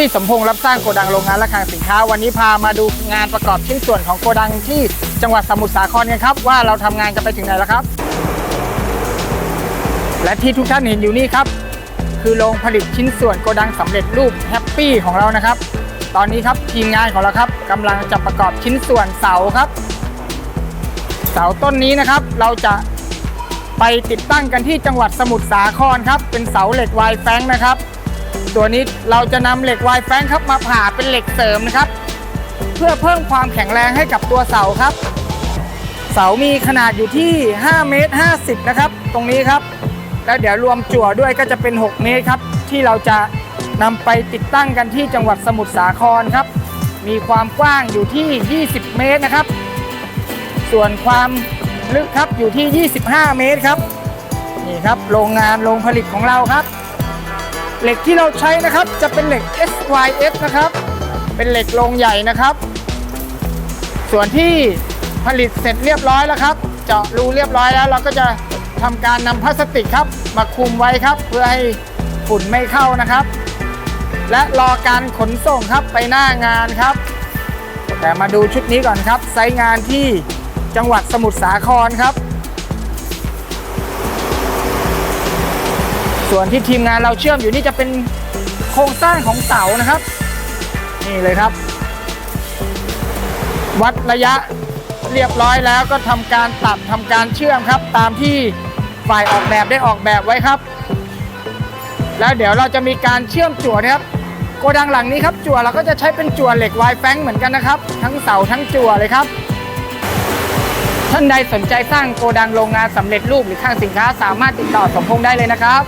ปี้สมพงษ์รับสร้างโกดังโรงงานและคลังสินค้า วันนี้พามาดูงานประกอบชิ้นส่วนของโกดังที่จังหวัดสมุทรสาครกันครับ ว่าเราทำงานกันไปถึงไหนแล้วครับ และที่ทุกท่านเห็นอยู่นี่ครับ คือโรงผลิตชิ้นส่วนโกดังสำเร็จรูปแฮปปี้ของเรานะครับ ตอนนี้ครับทีมงานของเราครับกำลังจะประกอบชิ้นส่วนเสาครับ เสาต้นนี้นะครับ เราจะไปติดตั้งกันที่จังหวัดสมุทรสาครครับ เป็นเสาเหล็กวายแฟงนะครับ ตัวนี้เราจะนำเหล็กวายแฟงครับมาผ่าเป็นเหล็กเสริมนะครับ เพื่อเพิ่มความแข็งแรงให้กับตัวเสาครับ เสามีขนาดอยู่ที่5เมตร50นะครับ ตรงนี้ครับ แล้วเดี๋ยวรวมจั่วด้วยก็จะเป็น 6 เมตรครับ ที่เราจะนำไปติดตั้งกันที่จังหวัดสมุทรสาครครับ มีความกว้างอยู่ที่ 20 เมตรนะครับ ส่วนความลึกครับอยู่ที่ 25 เมตรครับ นี่ครับโรงงานโรงผลิตของเราครับ เหล็กที่เราใช้นะครับจะเป็นเหล็ก SYS นะครับ เป็นเหล็กโรงใหญ่นะครับ ส่วนที่ผลิตเสร็จเรียบร้อยแล้วครับ เจาะรูเรียบร้อยแล้ว เราก็จะทำการนำพลาสติกครับ มาคลุมไว้ครับ เพื่อให้ฝุ่นไม่เข้านะครับ และรอการขนส่งครับไปหน้างานครับ แต่มาดูชุดนี้ก่อนครับไซต์งานที่จังหวัดสมุทรสาครครับ ส่วนที่ทีมงานเราเชื่อมอยู่นี่จะเป็นโครงสร้างของเสานะครับ นี่เลยครับ วัดระยะเรียบร้อยแล้วก็ทำการตัดทำการเชื่อมครับ ตามที่ฝ่ายออกแบบได้ออกแบบไว้ครับ แล้วเดี๋ยวเราจะมีการเชื่อมจั่วนะครับโกดังหลังนี้ครับจั่วเราก็จะใช้เป็นจั่วเหล็กไวแฟงเหมือนกันนะครับ ทั้งเสาทั้งจั่วเลยครับ ท่านใดสนใจสร้างโกดังโรงงานสำเร็จรูปหรือข้างสินค้าสามารถติดต่อสมพงษ์ได้เลยนะครับ